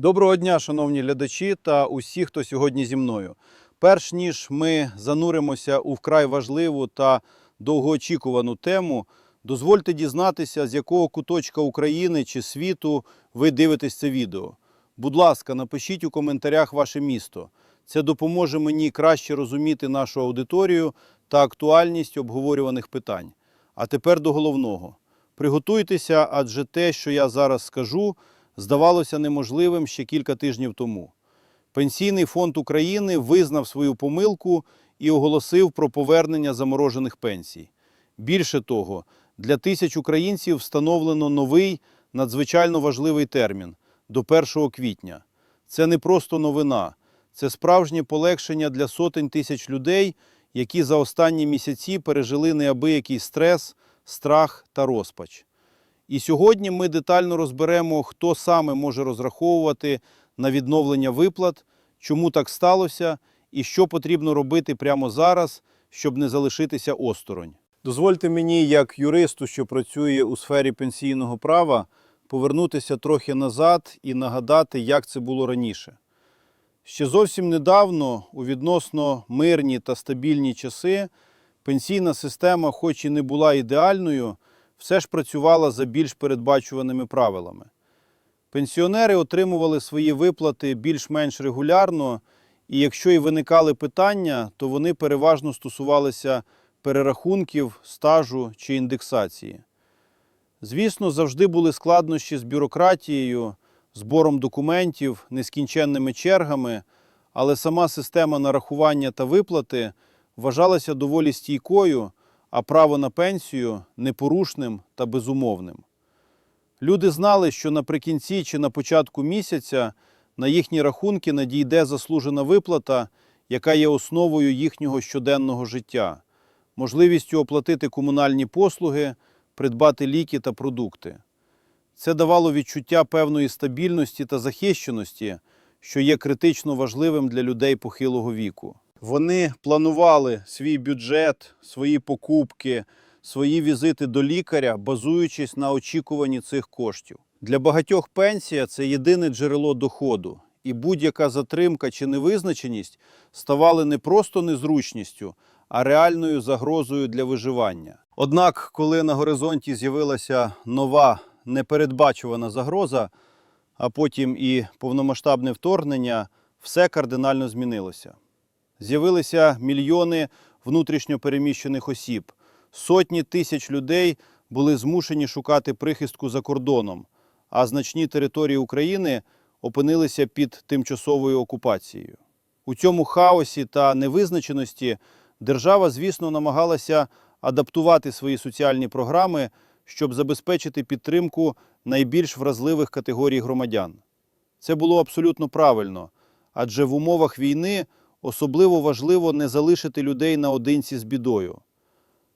Доброго дня, шановні глядачі та усі, хто сьогодні зі мною. Перш ніж ми зануримося у вкрай важливу та довгоочікувану тему, дозвольте дізнатися, з якого куточка України чи світу ви дивитесь це відео. Будь ласка, напишіть у коментарях ваше місто. Це допоможе мені краще розуміти нашу аудиторію та актуальність обговорюваних питань. А тепер до головного. Приготуйтеся, адже те, що я зараз скажу, здавалося неможливим ще кілька тижнів тому. Пенсійний фонд України визнав свою помилку і оголосив про повернення заморожених пенсій. Більше того, для тисяч українців встановлено новий надзвичайно важливий термін до 1 квітня. Це не просто новина, це справжнє полегшення для сотень тисяч людей, які за останні місяці пережили неабиякий стрес, страх та розпач. І сьогодні ми детально розберемо, хто саме може розраховувати на відновлення виплат, чому так сталося і що потрібно робити прямо зараз, щоб не залишитися осторонь. Дозвольте мені, як юристу, що працює у сфері пенсійного права, повернутися трохи назад і нагадати, як це було раніше. Ще зовсім недавно, у відносно мирні та стабільні часи, пенсійна система, хоч і не була ідеальною, все ж працювала за більш передбачуваними правилами. Пенсіонери отримували свої виплати більш-менш регулярно, і якщо і виникали питання, то вони переважно стосувалися перерахунків, стажу чи індексації. Звісно, завжди були складнощі з бюрократією, збором документів, нескінченними чергами, але сама система нарахування та виплати вважалася доволі стійкою, а право на пенсію непорушним та безумовним. Люди знали, що наприкінці чи на початку місяця на їхні рахунки надійде заслужена виплата, яка є основою їхнього щоденного життя, можливістю оплатити комунальні послуги, придбати ліки та продукти. Це давало відчуття певної стабільності та захищеності, що є критично важливим для людей похилого віку. Вони планували свій бюджет, свої покупки, свої візити до лікаря, базуючись на очікуванні цих коштів. Для багатьох пенсія це єдине джерело доходу, і будь-яка затримка чи невизначеність ставали не просто незручністю, а реальною загрозою для виживання. Однак, коли на горизонті з'явилася нова непередбачувана загроза, а потім і повномасштабне вторгнення, все кардинально змінилося. З'явилися мільйони внутрішньо переміщених осіб. Сотні тисяч людей були змушені шукати прихистку за кордоном, а значні території України опинилися під тимчасовою окупацією. У цьому хаосі та невизначеності держава, звісно, намагалася адаптувати свої соціальні програми, щоб забезпечити підтримку найбільш вразливих категорій громадян. Це було абсолютно правильно, адже в умовах війни особливо важливо не залишити людей наодинці з бідою.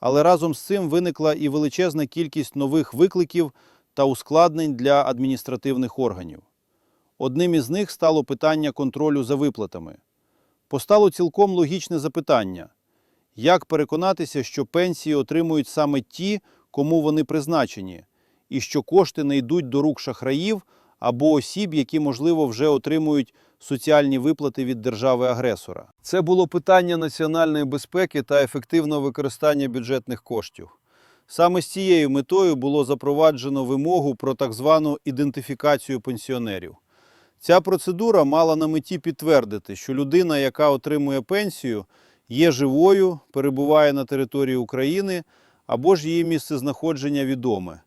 Але разом з цим виникла і величезна кількість нових викликів та ускладнень для адміністративних органів. Одним із них стало питання контролю за виплатами. Постало цілком логічне запитання: як переконатися, що пенсії отримують саме ті, кому вони призначені, і що кошти не йдуть до рук шахраїв або осіб, які, можливо, вже отримують соціальні виплати від держави-агресора. Це було питання національної безпеки та ефективного використання бюджетних коштів. Саме з цією метою було запроваджено вимогу про так звану ідентифікацію пенсіонерів. Ця процедура мала на меті підтвердити, що людина, яка отримує пенсію, є живою, перебуває на території України або ж її місцезнаходження відоме,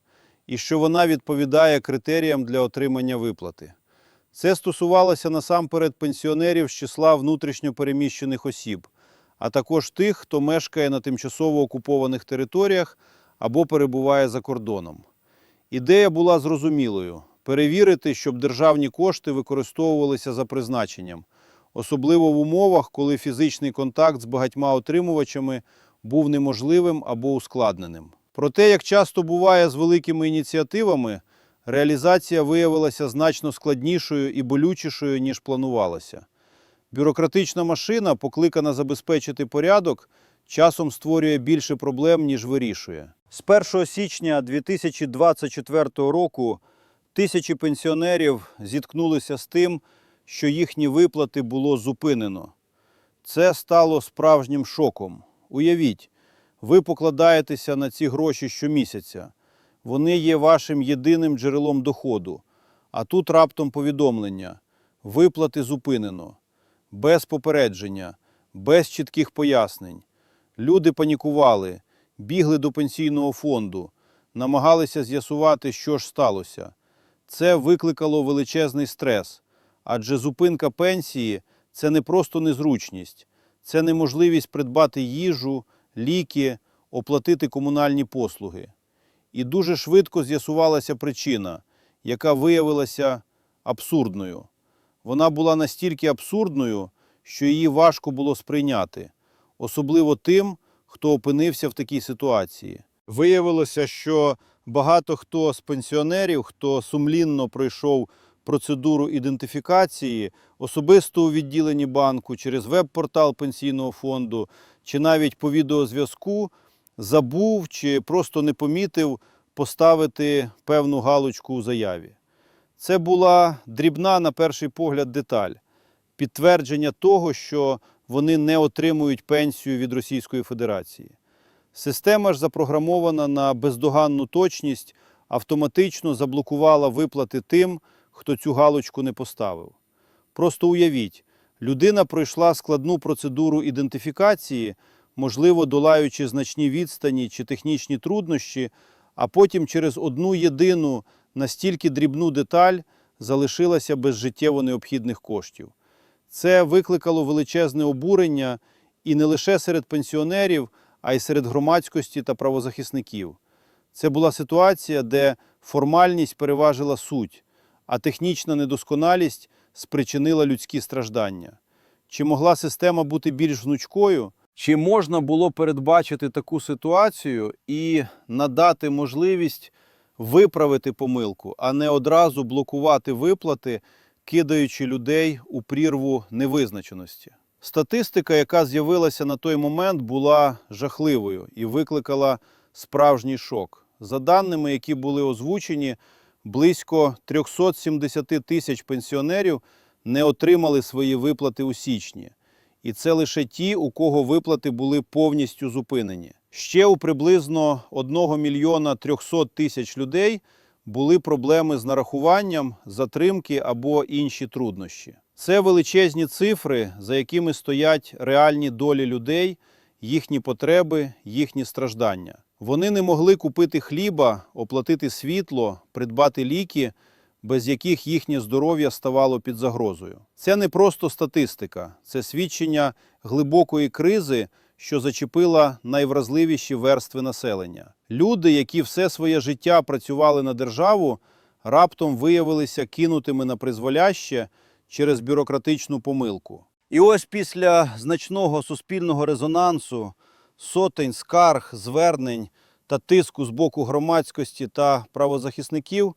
і що вона відповідає критеріям для отримання виплати. Це стосувалося насамперед пенсіонерів з числа внутрішньо переміщених осіб, а також тих, хто мешкає на тимчасово окупованих територіях або перебуває за кордоном. Ідея була зрозумілою перевірити, щоб державні кошти використовувалися за призначенням, особливо в умовах, коли фізичний контакт з багатьма отримувачами був неможливим або ускладненим. Проте, як часто буває з великими ініціативами, реалізація виявилася значно складнішою і болючішою, ніж планувалося. Бюрократична машина, покликана забезпечити порядок, часом створює більше проблем, ніж вирішує. З 1 січня 2024 року Тисячі пенсіонерів зіткнулися з тим, що їхні виплати було зупинено. Це стало справжнім шоком. Уявіть, ви покладаєтеся на ці гроші щомісяця. Вони є вашим єдиним джерелом доходу. А тут раптом повідомлення: виплати зупинено, без попередження, без чітких пояснень. Люди панікували, бігли до пенсійного фонду, намагалися з'ясувати, що ж сталося. Це викликало величезний стрес, адже зупинка пенсії це не просто незручність, це неможливість придбати їжу, ліки, оплатити комунальні послуги. І дуже швидко з'ясувалася причина, яка виявилася абсурдною. Вона була настільки абсурдною, що її важко було сприйняти, особливо тим, хто опинився в такій ситуації. Виявилося, що багато хто з пенсіонерів, хто сумлінно пройшов процедуру ідентифікації, особисто у відділенні банку, через веб-портал пенсійного фонду, чи навіть по відеозв'язку, забув чи просто не помітив поставити певну галочку у заяві. Це була дрібна, на перший погляд, деталь, підтвердження того, що вони не отримують пенсію від Російської Федерації. Система ж запрограмована на бездоганну точність, автоматично заблокувала виплати тим, хто цю галочку не поставив. Просто уявіть, людина пройшла складну процедуру ідентифікації, можливо, долаючи значні відстані чи технічні труднощі, а потім через одну єдину настільки дрібну деталь залишилася без життєво необхідних коштів. Це викликало величезне обурення і не лише серед пенсіонерів, а й серед громадськості та правозахисників. Це була ситуація, де формальність переважила суть, а технічна недосконалість спричинила людські страждання. Чи могла система бути більш гнучкою? Чи можна було передбачити таку ситуацію і надати можливість виправити помилку, а не одразу блокувати виплати, кидаючи людей у прірву невизначеності? Статистика, яка з'явилася на той момент, була жахливою і викликала справжній шок. За даними, які були озвучені, близько 370 тисяч пенсіонерів не отримали свої виплати у січні. І це лише ті, у кого виплати були повністю зупинені. Ще у приблизно 1 мільйона 300 тисяч людей були проблеми з нарахуванням, затримки або інші труднощі. Це величезні цифри, за якими стоять реальні долі людей, їхні потреби, їхні страждання. Вони не могли купити хліба, оплатити світло, придбати ліки, без яких їхнє здоров'я ставало під загрозою. Це не просто статистика, це свідчення глибокої кризи, що зачепила найвразливіші верстви населення. Люди, які все своє життя працювали на державу, раптом виявилися кинутими на призволяще через бюрократичну помилку. І ось після значного суспільного резонансу, сотень скарг, звернень та тиску з боку громадськості та правозахисників,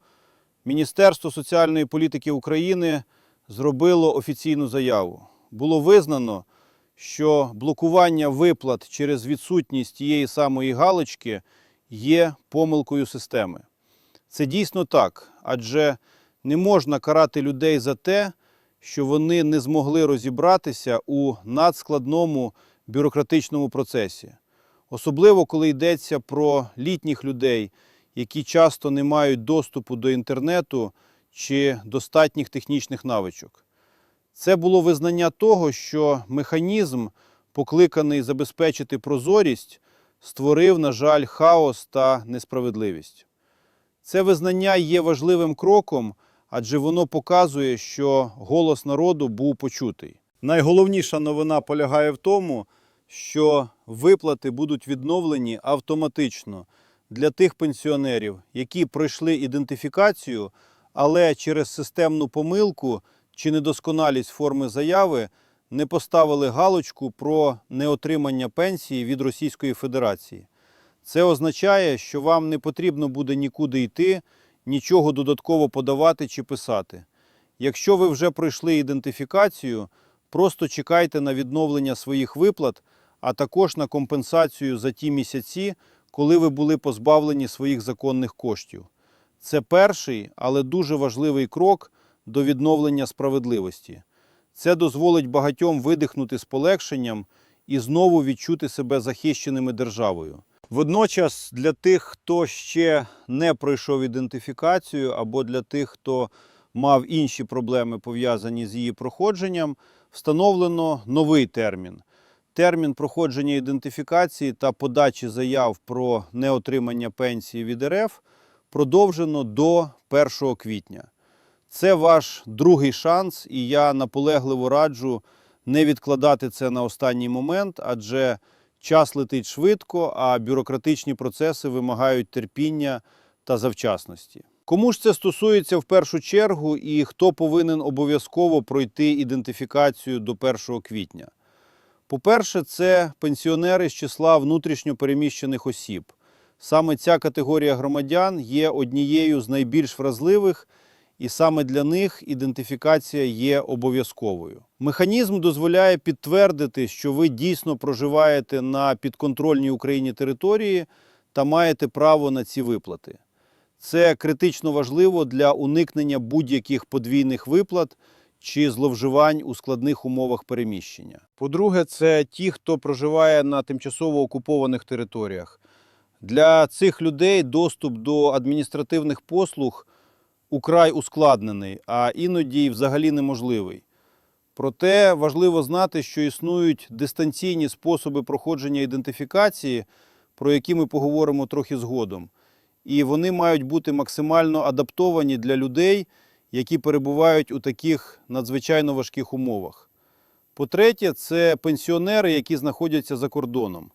Міністерство соціальної політики України зробило офіційну заяву. Було визнано, що блокування виплат через відсутність тієї самої галочки є помилкою системи. Це дійсно так, адже не можна карати людей за те, що вони не змогли розібратися у надскладному бюрократичному процесі. Особливо, коли йдеться про літніх людей, які часто не мають доступу до інтернету чи достатніх технічних навичок. Це було визнання того, що механізм, покликаний забезпечити прозорість, створив, на жаль, хаос та несправедливість. Це визнання є важливим кроком, адже воно показує, що голос народу був почутий. Найголовніша новина полягає в тому, що виплати будуть відновлені автоматично для тих пенсіонерів, які пройшли ідентифікацію, але через системну помилку чи недосконалість форми заяви не поставили галочку про неотримання пенсії від Російської Федерації. Це означає, що вам не потрібно буде нікуди йти, нічого додатково подавати чи писати. Якщо ви вже пройшли ідентифікацію, просто чекайте на відновлення своїх виплат, а також на компенсацію за ті місяці, коли ви були позбавлені своїх законних коштів. Це перший, але дуже важливий крок до відновлення справедливості. Це дозволить багатьом видихнути з полегшенням і знову відчути себе захищеними державою. Водночас для тих, хто ще не пройшов ідентифікацію, або для тих, хто мав інші проблеми пов'язані з її проходженням, встановлено новий термін. Термін проходження ідентифікації та подачі заяв про неотримання пенсії від РФ продовжено до 1 квітня. Це ваш другий шанс, і я наполегливо раджу не відкладати це на останній момент, адже час летить швидко, а бюрократичні процеси вимагають терпіння та завчасності. Кому ж це стосується в першу чергу і хто повинен обов'язково пройти ідентифікацію до 1 квітня? По-перше, це пенсіонери з числа внутрішньо переміщених осіб. Саме ця категорія громадян є однією з найбільш вразливих, і саме для них ідентифікація є обов'язковою. Механізм дозволяє підтвердити, що ви дійсно проживаєте на підконтрольній Україні території та маєте право на ці виплати. Це критично важливо для уникнення будь-яких подвійних виплат чи зловживань у складних умовах переміщення. По-друге, це ті, хто проживає на тимчасово окупованих територіях. Для цих людей доступ до адміністративних послуг украй ускладнений, а іноді взагалі неможливий. Проте важливо знати, що існують дистанційні способи проходження ідентифікації, про які ми поговоримо трохи згодом. І вони мають бути максимально адаптовані для людей, які перебувають у таких надзвичайно важких умовах. По-третє, це пенсіонери, які знаходяться за кордоном.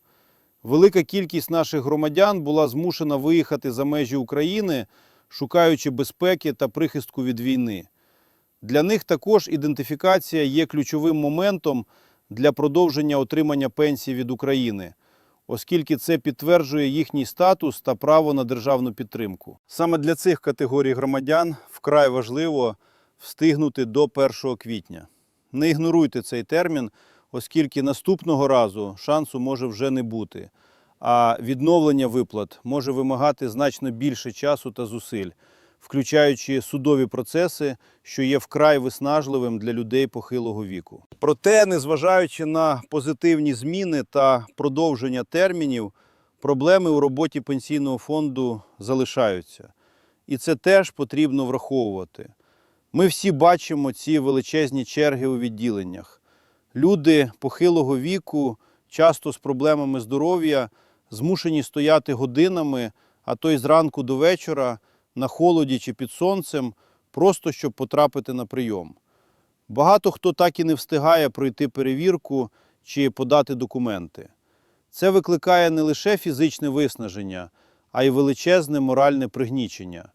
Велика кількість наших громадян була змушена виїхати за межі України, шукаючи безпеки та прихистку від війни. Для них також ідентифікація є ключовим моментом для продовження отримання пенсії від України, оскільки це підтверджує їхній статус та право на державну підтримку. Саме для цих категорій громадян вкрай важливо встигнути до 1 квітня. Не ігноруйте цей термін, оскільки наступного разу шансу може вже не бути. А відновлення виплат може вимагати значно більше часу та зусиль, включаючи судові процеси, що є вкрай виснажливим для людей похилого віку. Проте, незважаючи на позитивні зміни та продовження термінів, проблеми у роботі пенсійного фонду залишаються. І це теж потрібно враховувати. Ми всі бачимо ці величезні черги у відділеннях. Люди похилого віку, часто з проблемами здоров'я, змушені стояти годинами, а то й зранку до вечора на холоді чи під сонцем, просто щоб потрапити на прийом. Багато хто так і не встигає пройти перевірку чи подати документи. Це викликає не лише фізичне виснаження, а й величезне моральне пригнічення.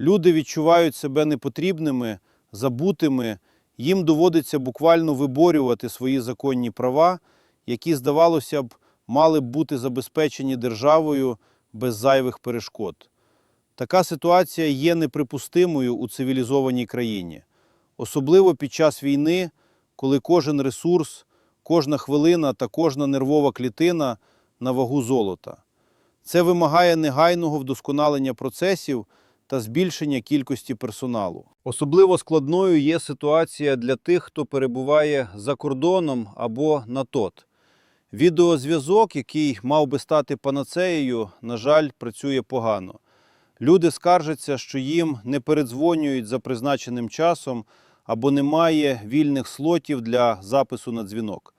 Люди відчувають себе непотрібними, забутими, їм доводиться буквально виборювати свої законні права, які, здавалося б, мали б бути забезпечені державою без зайвих перешкод. Така ситуація є неприпустимою у цивілізованій країні, особливо під час війни, коли кожен ресурс, кожна хвилина та кожна нервова клітина на вагу золота. Це вимагає негайного вдосконалення процесів та збільшення кількості персоналу. Особливо складною є ситуація для тих, хто перебуває за кордоном або на ТОТ. Відеозв'язок, який мав би стати панацеєю, на жаль, працює погано. Люди скаржаться, що їм не передзвонюють за призначеним часом або немає вільних слотів для запису на дзвінок.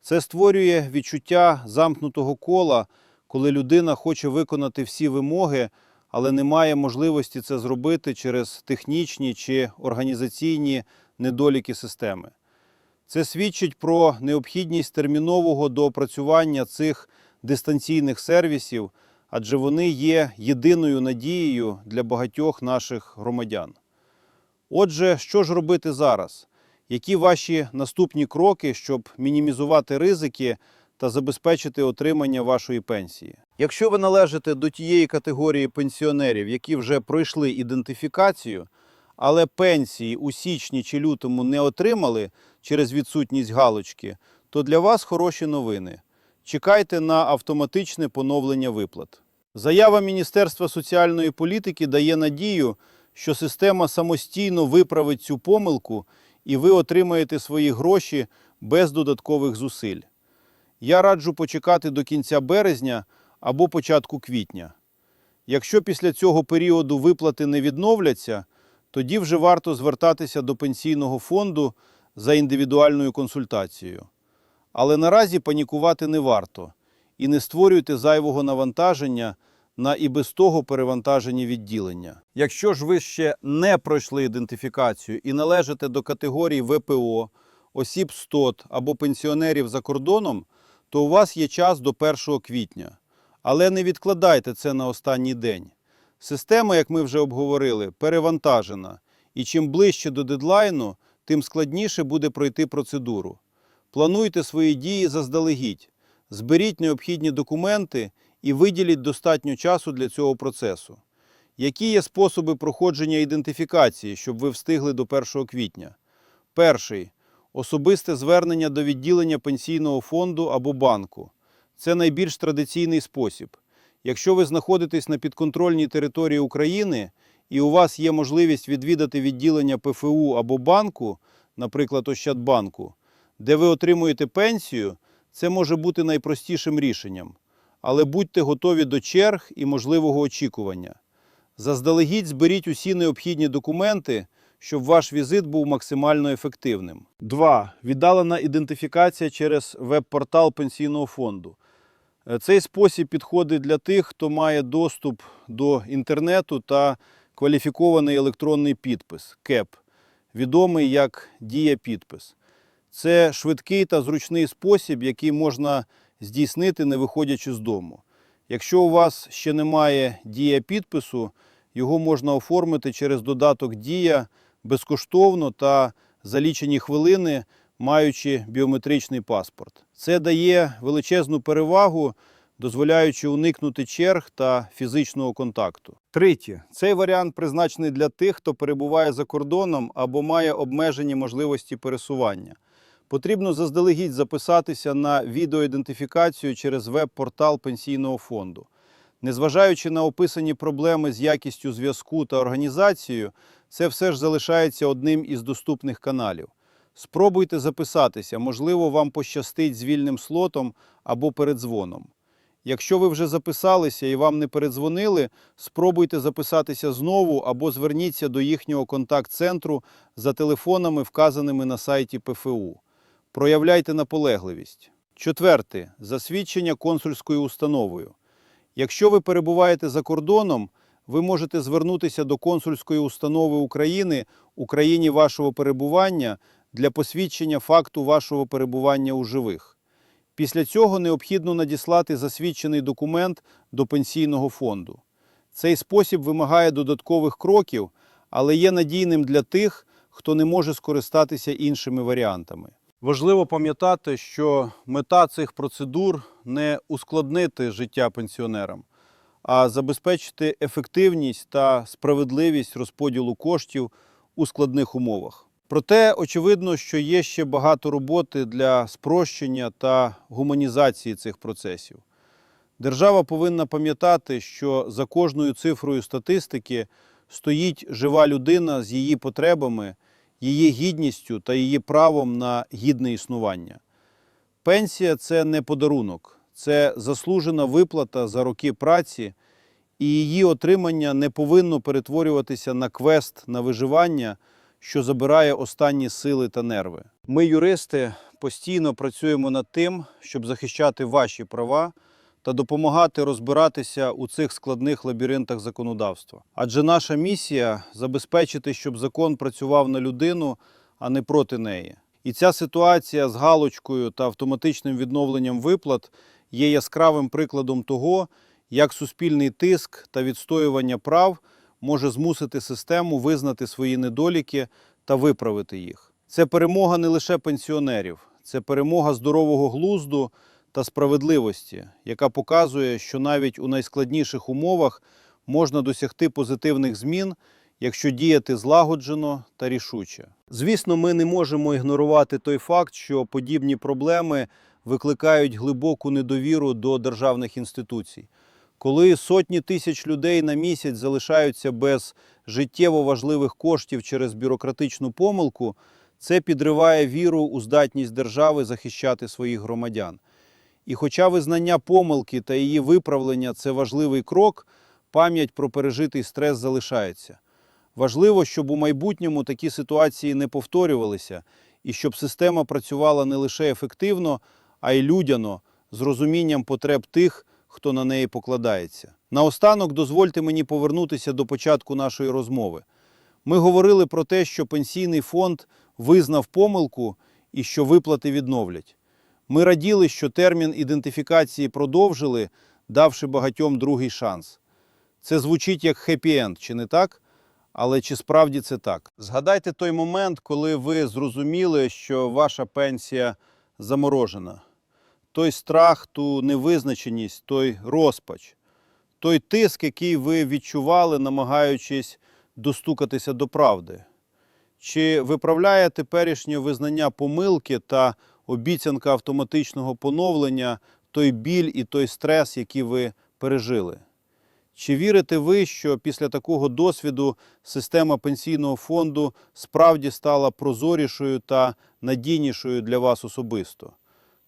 Це створює відчуття замкнутого кола, коли людина хоче виконати всі вимоги, але не має можливості це зробити через технічні чи організаційні недоліки системи. Це свідчить про необхідність термінового доопрацювання цих дистанційних сервісів, адже вони є єдиною надією для багатьох наших громадян. Отже, що ж робити зараз? Які ваші наступні кроки, щоб мінімізувати ризики та забезпечити отримання вашої пенсії? Якщо ви належите до тієї категорії пенсіонерів, які вже пройшли ідентифікацію, але пенсії у січні чи лютому не отримали через відсутність галочки, то для вас хороші новини. Чекайте на автоматичне поновлення виплат. Заява Міністерства соціальної політики дає надію, що система самостійно виправить цю помилку і ви отримаєте свої гроші без додаткових зусиль. Я раджу почекати до кінця березня або початку квітня. Якщо після цього періоду виплати не відновляться, тоді вже варто звертатися до пенсійного фонду за індивідуальною консультацією. Але наразі панікувати не варто і не створюйте зайвого навантаження на і без того перевантажені відділення. Якщо ж ви ще не пройшли ідентифікацію і належите до категорії ВПО, осіб СТОТ або пенсіонерів за кордоном, то у вас є час до 1 квітня. Але не відкладайте це на останній день. Система, як ми вже обговорили, перевантажена, і чим ближче до дедлайну, тим складніше буде пройти процедуру. Плануйте свої дії заздалегідь, зберіть необхідні документи і виділіть достатньо часу для цього процесу. Які є способи проходження ідентифікації, щоб ви встигли до 1 квітня? Перший особисте звернення до відділення пенсійного фонду або банку. Це найбільш традиційний спосіб. Якщо ви знаходитесь на підконтрольній території України і у вас є можливість відвідати відділення ПФУ або банку, наприклад, Ощадбанку, де ви отримуєте пенсію, це може бути найпростішим рішенням. Але будьте готові до черг і можливого очікування. Заздалегідь зберіть усі необхідні документи, щоб ваш візит був максимально ефективним. 2. Віддалена ідентифікація через веб-портал пенсійного фонду. Е, Цей спосіб підходить для тих, хто має доступ до інтернету та кваліфікований електронний підпис КЕП, відомий як дія підпис. Це швидкий та зручний спосіб, який можна здійснити, не виходячи з дому. Якщо у вас ще немає дія підпису, його можна оформити через додаток Дія безкоштовно та за лічені хвилини, маючи біометричний паспорт. Це дає величезну перевагу, дозволяючи уникнути черг та фізичного контакту. Третє. Цей варіант призначений для тих, хто перебуває за кордоном або має обмежені можливості пересування. Потрібно заздалегідь записатися на відеоідентифікацію через веб-портал пенсійного фонду. Незважаючи на описані проблеми з якістю зв'язку та організацією, це все ж залишається одним із доступних каналів. Спробуйте записатися, можливо, вам пощастить з вільним слотом або передзвоном. Якщо ви вже записалися і вам не передзвонили, спробуйте записатися знову або зверніться до їхнього контакт-центру за телефонами, вказаними на сайті ПФУ. Проявляйте наполегливість. Четверте. Засвідчення консульською установою. Якщо ви перебуваєте за кордоном, ви можете звернутися до консульської установи України у країні вашого перебування для посвідчення факту вашого перебування у живих. Після цього необхідно надіслати засвідчений документ до пенсійного фонду. Цей спосіб вимагає додаткових кроків, але є надійним для тих, хто не може скористатися іншими варіантами. Важливо пам'ятати, що мета цих процедур не ускладнити життя пенсіонерам, а забезпечити ефективність та справедливість розподілу коштів у складних умовах. Проте очевидно, що є ще багато роботи для спрощення та гуманізації цих процесів. Держава повинна пам'ятати, що за кожною цифрою статистики стоїть жива людина з її потребами, її гідністю та її правом на гідне існування. Пенсія це не подарунок, це заслужена виплата за роки праці, і її отримання не повинно перетворюватися на квест на виживання, що забирає останні сили та нерви. Ми, юристи, постійно працюємо над тим, щоб захищати ваші права та допомагати розбиратися у цих складних лабіринтах законодавства. Адже наша місія забезпечити, щоб закон працював на людину, а не проти неї. І ця ситуація з галочкою та автоматичним відновленням виплат є яскравим прикладом того, як суспільний тиск та відстоювання прав може змусити систему визнати свої недоліки та виправити їх. Це перемога не лише пенсіонерів, це перемога здорового глузду та справедливості, яка показує, що навіть у найскладніших умовах можна досягти позитивних змін, якщо діяти злагоджено та рішуче. Звісно, ми не можемо ігнорувати той факт, що подібні проблеми викликають глибоку недовіру до державних інституцій. Коли сотні тисяч людей на місяць залишаються без життєво важливих коштів через бюрократичну помилку, це підриває віру у здатність держави захищати своїх громадян. І хоча визнання помилки та її виправлення це важливий крок, пам'ять про пережитий стрес залишається. Важливо, щоб у майбутньому такі ситуації не повторювалися і щоб система працювала не лише ефективно, а й людяно, з розумінням потреб тих, хто на неї покладається. Наостанок дозвольте мені повернутися до початку нашої розмови. Ми говорили про те, що пенсійний фонд визнав помилку і що виплати відновлять. Ми раділи, що термін ідентифікації продовжили, давши багатьом другий шанс. Це звучить як хеппі-енд, чи не так? Але чи справді це так? Згадайте той момент, коли ви зрозуміли, що ваша пенсія заморожена. Той страх, ту невизначеність, той розпач, той тиск, який ви відчували, намагаючись достукатися до правди. Чи виправляє теперішнє визнання помилки та обіцянка автоматичного поновлення той біль і той стрес, які ви пережили? Чи вірите ви, що після такого досвіду система пенсійного фонду справді стала прозорішою та надійнішою для вас особисто?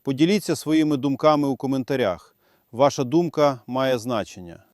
Поділіться своїми думками у коментарях. Ваша думка має значення.